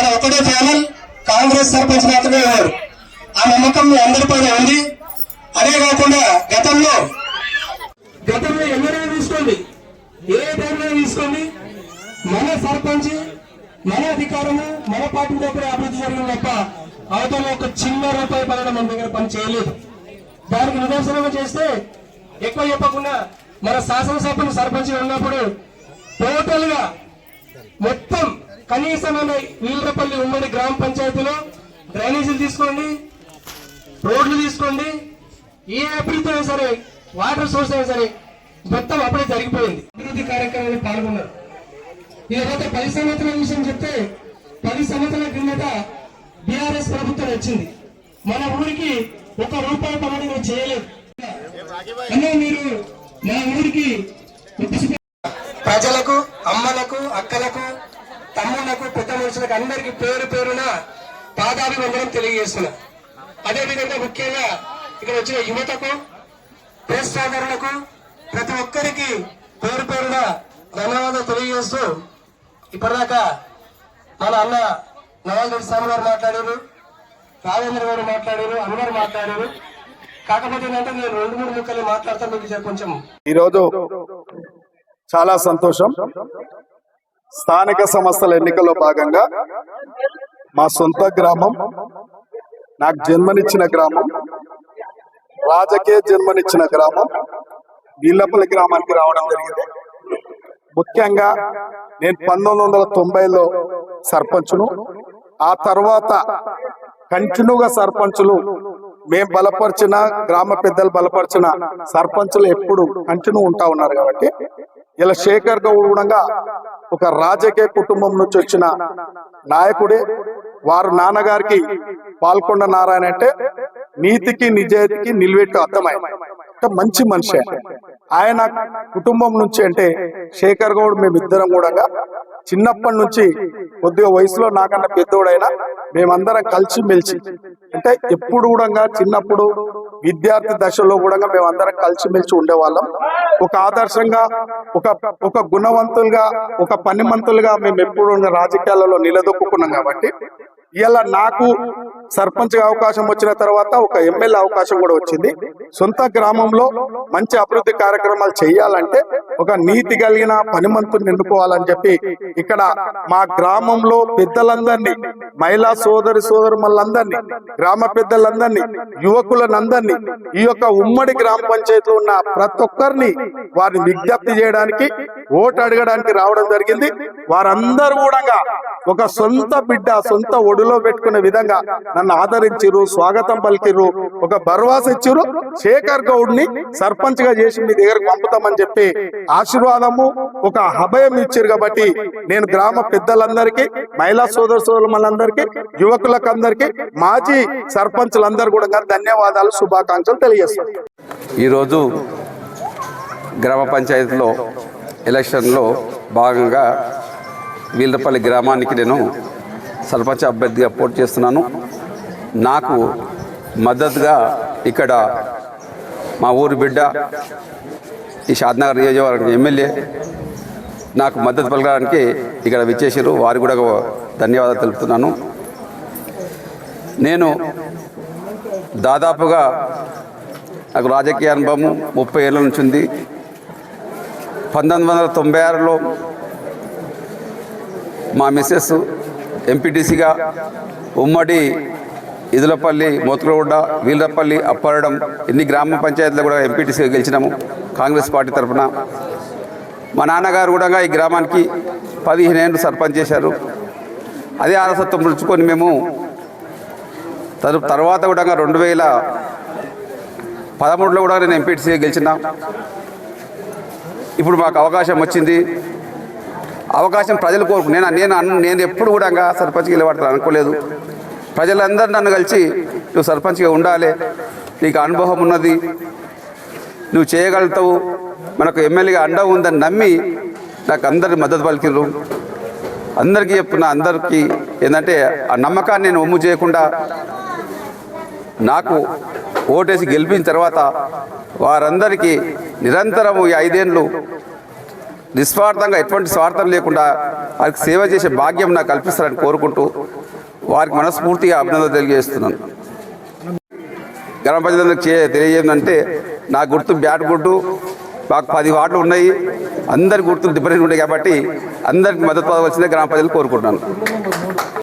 మన ఒకటే ఛానల్ కాంగ్రెస్ సర్పంచ్ మాత్రమే ఉన్నారు ఆ నమ్మకం మీ అందరిపైన ఉంది. అదే కాకుండా గతంలో గతంలో ఎవరైనా తీసుకోండి? ఏ టైంలో తీసుకోండి? మన సర్పంచ్ మన అధికారము మన పార్టీ దగ్గర అభివృద్ధి జరిగిన తప్ప అవతల ఒక చిన్న రూపాయి పడడం మన దగ్గర పని చేయలేదు. దానికి నిదర్శనంగా చేస్తే ఎక్కువ చెప్పకుండా మన శాసనసభను సర్పంచ్ ఉన్నప్పుడు టోటల్గా మొత్తం కనీసం వీళ్ళపల్లి ఉమ్మడి గ్రామ పంచాయతీలో డ్రైనేజీలు తీసుకోండి రోడ్లు తీసుకోండి ఏ అభివృద్ధి అయినా సరే వాటర్ సోర్స్ అయినా సరే మొత్తం అప్పుడే జరిగిపోయింది. అభివృద్ధి కార్యక్రమాన్ని పాల్గొన్నారు. ఇకపోతే పది సంవత్సరాల విషయం చెప్తే పది సంవత్సరాల క్రిందట బీఆర్ఎస్ ప్రభుత్వం వచ్చింది. మన ఊరికి ఒక రూపాయి పనులు మీరు చేయలేదు. అన్నా మీరు మా ఊరికి ప్రజలకు అమ్మలకు అక్కలకు తమ్ముళ్ళకు పెద్ద అందరికి పేరు పేరున పాదాభివందనం తెలియజేస్తున్నా. అదేవిధంగా ముఖ్యంగా ఇక్కడ వచ్చిన యువతకు ప్రెస్ సోదరులకు ప్రతి ఒక్కరికి పేరు పేరున ధన్యవాదాలు తెలియజేస్తూ ఇప్పటిదాకా మన అన్న నవాజ్ రెడ్డి స్వామి గారు మాట్లాడారు రాజేంద్ర గారు మాట్లాడారు అందరు మాట్లాడారు. కాకపోతే ఏంటంటే నేను రెండు మూడు ముక్కలు మాట్లాడతాను మీకు కొంచెం ఈరోజు చాలా సంతోషం. స్థానిక సంస్థల ఎన్నికల్లో భాగంగా మా సొంత గ్రామం నాకు జన్మనిచ్చిన గ్రామం రాజకీయ జన్మనిచ్చిన గ్రామం నీళ్ళపల్లి గ్రామానికి రావడం జరిగింది. ముఖ్యంగా నేను పంతొమ్మిది వందల తొంభైలో సర్పంచును ఆ తర్వాత కంటిన్యూగా సర్పంచులు మేం బలపరిచిన గ్రామ పెద్దలు బలపరిచిన సర్పంచులు ఎప్పుడు కంటిన్యూ ఉంటా ఉన్నారు కాబట్టి ఇలా శేఖర్ గౌడ్ కూడా ఒక రాజకీయ కుటుంబం నుంచి వచ్చిన నాయకుడే వారు నాన్నగారికి పాల్కొండ నారాయణ అంటే నీతికి నిజాయితీకి నిలబెట్టు అర్థమైంది మంచి మనిషి ఆయన. ఆయన కుటుంబం నుంచి అంటే శేఖర్ గౌడ్ మేమిద్దరం కూడా చిన్నప్పటి నుంచి కొద్దిగా వయసులో నాకన్నా పెద్దోడైనా మేమందరం కలిసి మెలిసి అంటే ఎప్పుడు కూడా చిన్నప్పుడు విద్యార్థి దశలో కూడా మేము కలిసి కలిసిమెలిసి ఉండేవాళ్ళం. ఒక ఆదర్శంగా ఒక ఒక గుణవంతులుగా ఒక పనిమంతులుగా మేము ఎప్పుడు ఉన్న రాజకీయాలలో నిలదొక్కున్నాం కాబట్టి ఇలా నాకు సర్పంచ్ అవకాశం వచ్చిన తర్వాత ఒక ఎమ్మెల్యే అవకాశం కూడా వచ్చింది. సొంత గ్రామంలో మంచి అభివృద్ధి కార్యక్రమాలు చేయాలంటే ఒక నీతి కలిగిన పనిమంతుని ఎన్నుకోవాలని చెప్పి ఇక్కడ మా గ్రామంలో పెద్దలందరినీ మహిళా సోదరి సోదరులందరినీ గ్రామ పెద్దలందరినీ యువకులనందరినీ ఈ యొక్క ఉమ్మడి గ్రామ పంచాయతీలో ఉన్న ప్రతి ఒక్కరిని వారిని విజ్ఞప్తి చేయడానికి ఓటు అడగడానికి రావడం జరిగింది. వారందరూ కూడా ఒక సొంత బిడ్డ సొంత ఒడిలో పెట్టుకునే విధంగా నన్ను ఆదరించిరు స్వాగతం పలికిరు ఒక భరోసా ఇచ్చిరు శేఖర్ గౌడ్ని సర్పంచ్గా చేసి మీ దగ్గరకు పంపుతామని చెప్పి ఆశీర్వాదము ఒక అభయం ఇచ్చారు కాబట్టి నేను గ్రామ పెద్దలందరికీ మహిళా సోదర సోదరులందరికీ యువకులకు అందరికీ మాజీ సర్పంచులందరూ కూడా ధన్యవాదాలు శుభాకాంక్షలు తెలియజేస్తాను ఈరోజు గ్రామ పంచాయతీలో ఎలక్షన్లో భాగంగా వీళ్ళపల్లి గ్రామానికి నేను సర్పంచ్ అభ్యర్థిగా పోటీ చేస్తున్నాను. నాకు మద్దతుగా ఇక్కడ మా ఊరి బిడ్డ ఈ షాద్నగర్ నియోజకవర్గం ఎమ్మెల్యే నాకు మద్దతు పలకడానికి ఇక్కడ విచ్చేసారు వారు కూడా ధన్యవాదాలు తెలుపుతున్నాను. నేను దాదాపుగా నాకు రాజకీయ అనుభవం ముప్పై ఏళ్ళ నుంచి ఉంది. పంతొమ్మిది వందల తొంభై ఆరులో మా మిస్సెస్ ఎంపీటీసీగా ఉమ్మడి ఇదులపల్లి మోతులగూడ వీళ్ళపల్లి అప్పారడం ఇన్ని గ్రామ పంచాయతీలో కూడా ఎంపీటీసీగా గెలిచినాము. కాంగ్రెస్ పార్టీ తరఫున మా నాన్నగారు కూడా ఈ గ్రామానికి పదిహేను ఏళ్ళు సర్పంచ్ చేశారు. అదే ఆరసత్వం పుచ్చుకొని మేము తరు తర్వాత కూడా రెండు వేల పదమూడులో కూడా నేను ఎంపీటీసీ గెలిచిన. ఇప్పుడు మాకు అవకాశం వచ్చింది. అవకాశం ప్రజలు కోరుకు నేను నేను నేను ఎప్పుడు కూడా సర్పంచ్కి నిలబడతాను అనుకోలేదు. ప్రజలందరూ నన్ను కలిసి నువ్వు సర్పంచ్గా ఉండాలి నీకు అనుభవం ఉన్నది నువ్వు చేయగలుగుతావు మనకు ఎమ్మెల్యేగా అండ ఉందని నమ్మి నాకు అందరి మద్దతు పలికిర్రు. అందరికీ చెప్పిన అందరికీ ఏంటంటే ఆ నమ్మకాన్ని నేను ఒమ్ము చేయకుండా నాకు ఓటేసి గెలిపిన తర్వాత వారందరికీ నిరంతరం ఈ ఐదేళ్ళు నిస్వార్థంగా ఎటువంటి స్వార్థం లేకుండా వారికి సేవ చేసే భాగ్యం నాకు కల్పిస్తారని కోరుకుంటూ వారికి మనస్ఫూర్తిగా అభినందన తెలియజేస్తున్నాను. గ్రామ ప్రజలందరికీ చే తెలియజేయందంటే నా గుర్తు బ్యాట్ గుర్తు మాకు పది వార్డులు ఉన్నాయి. అందరి గుర్తులు డిఫరెంట్ ఉన్నాయి కాబట్టి అందరికి మద్దతు పొందవలసిందే గ్రామ ప్రజలు కోరుకుంటున్నాను.